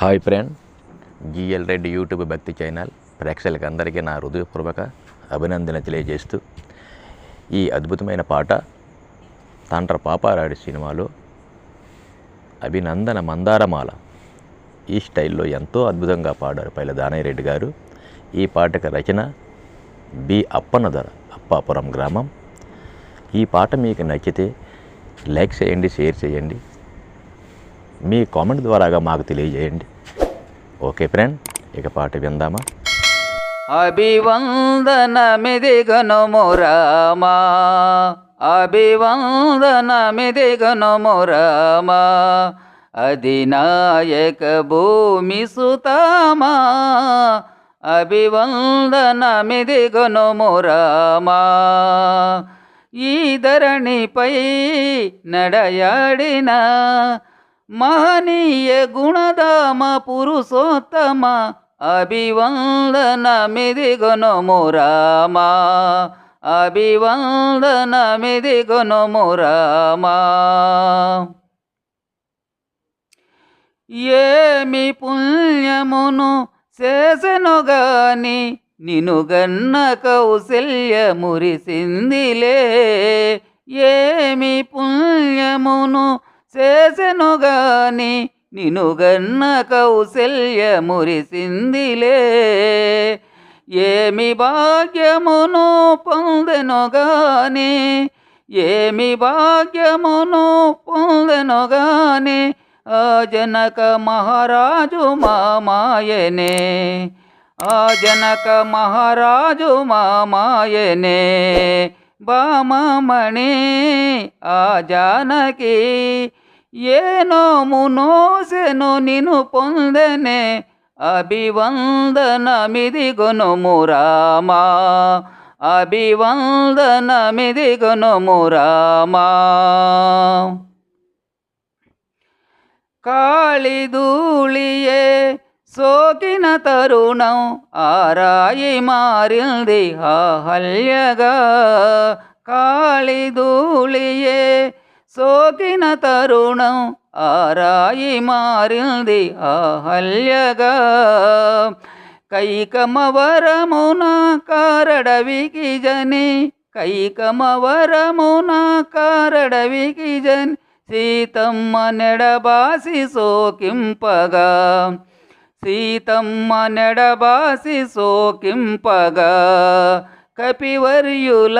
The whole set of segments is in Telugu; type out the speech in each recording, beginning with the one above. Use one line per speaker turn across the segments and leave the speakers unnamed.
Hi friend. GL Reddy YouTube భక్తి ఛానల్ ప్రేక్షకులకి అందరికీ నా హృదయపూర్వక అభినందన తెలియజేస్తూ ఈ అద్భుతమైన పాట తండ్ర పాపారాడి సినిమాలో అభినందన మందారమాల ఈ స్టైల్లో ఎంతో అద్భుతంగా పాడారు పైల దానయ్యరెడ్డి గారు. ఈ పాటకు రచన బి అప్పనధర అప్పాపురం గ్రామం. ఈ పాట మీకు నచ్చితే లైక్ చేయండి షేర్ చేయండి. మీ కామెంట్ ద్వారాగా మాకు తెలియజేయండి. ఓకే ఫ్రెండ్ ఇక పాట విందామా?
అభివందనమిదిగనుము రామా అభివందనమిదిగనుము రామా అధినాయక భూమి సుతామా అభివందనమిదిగనుము రామా ఈ ధరణిపై నడయాడినా మహనీయ గుణధామ పురుషోత్తమ అభివందనమిదిగొనుము రామా అభివందనమిదిగొనుము రామ ఏమి పుణ్యమును చేసెను గాని నిను గన్న కౌశల్య మురిసిందిలే ఏమి పుణ్యమును చేసెను గాని నిను గన్న కౌశల్య మురిసిందిలే ఏమి భాగ్యమును పొందెను గాని ఏమి భాగ్యమును పొందెను గాని ఆ జనక మహారాజు మామాయనే ఆ జనక మహారాజు మామాయనే బామమణి ఆ జానకి ఏనో మునోసెను నిను పొందెనే అభివందనమిది గొనుము రామా అభివందనమిది గొనుము రామా కాళిధూళియే సోకిన తరుణం ఆరాయి మారింది ఆహల్యగా కాళిధూళియే సోకిన తరుణం ఆరాయి మారింది ఆహల్యగా కైకమవరమున కారడవికి జని కైకమవరమున కారడవికి జని సీతమ్మ నెడబాసి సోకింపగా. సీతమ్మ నెడబాసి సోకింపగా. కపివర్యుల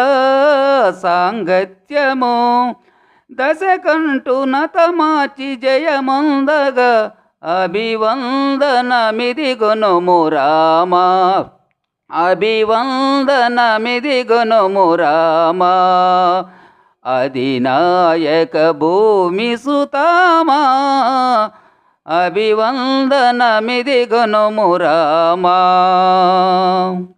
సాంగత్యము దశకంటు నతమాచి జయమందగా అభివందనమిది గొనుము రామా అభివందనమిది గొనుము రామా అధినాయక భూమి సుతామా. అభివందనమిది గొనుము రామా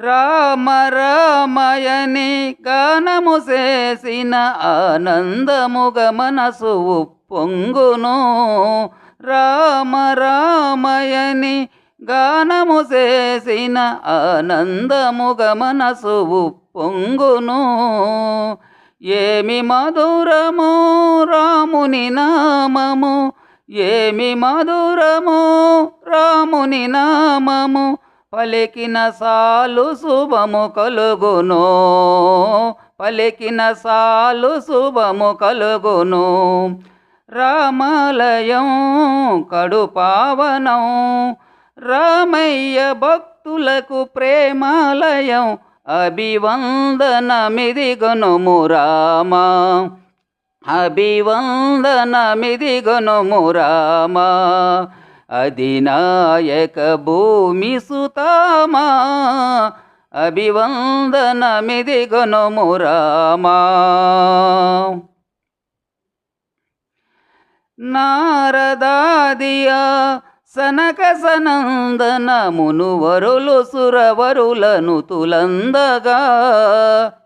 రామ రామయని గానము చేసిన ఆనందముగ మనసు ఉప్పొంగును. రామ రామయని గానము చేసిన ఆనందముగ మనసు ఉప్పొంగును. ఏమి మధురము రాముని నామము ఏమి మధురము రాముని నామము పలికిన సాలు శుభము కలుగును. పలికిన సాలు శుభము కలుగును. రామాలయం కడు పావనం. రామయ్య భక్తులకు ప్రేమాలయం అభివందనమిది గనుము రామా అభివందనమిది గనుము రామా అధినాయక భూమి సుతామా అభివందనమిది గనుము రామా. నారదాదియా సనక సనందన మునువరులు సురవరులను తులందగా.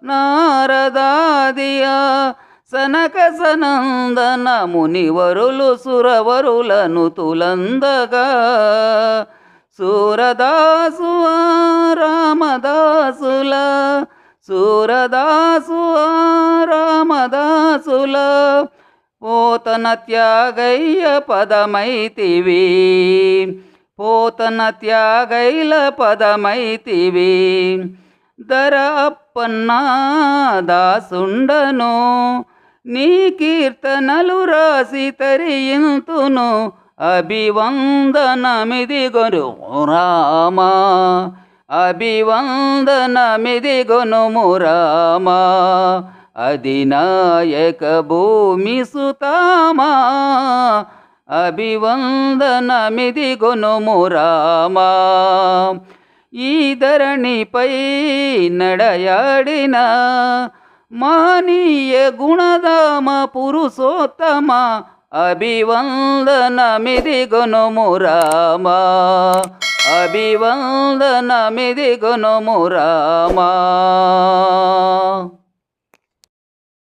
నారదాదియా సనక సనందన మునివరులు సురవరులను తులందగా. సూరదాసు రామదాసుల సూరదాసు రామదాసుల. పోతన త్యాగయ్య పదమైతివి పోతన త్యాగైల పదమైతివి. ధర అప్పన్నా దాసుండను నీ కీర్తనలు రాసి తరియింతును అభివందనమిదిగొను రామా. అభివందనమిదిగొనుము రామా. అధినాయక భూమి సుతామా. అభివందనమిదిగొనుము రామా. ఈ ధరణిపై నడయాడినా మానీయ గుణధామ పురుషోత్తమ అభివందనమిదిగొనుము రామా అభివందనమిదిగొనుము రామా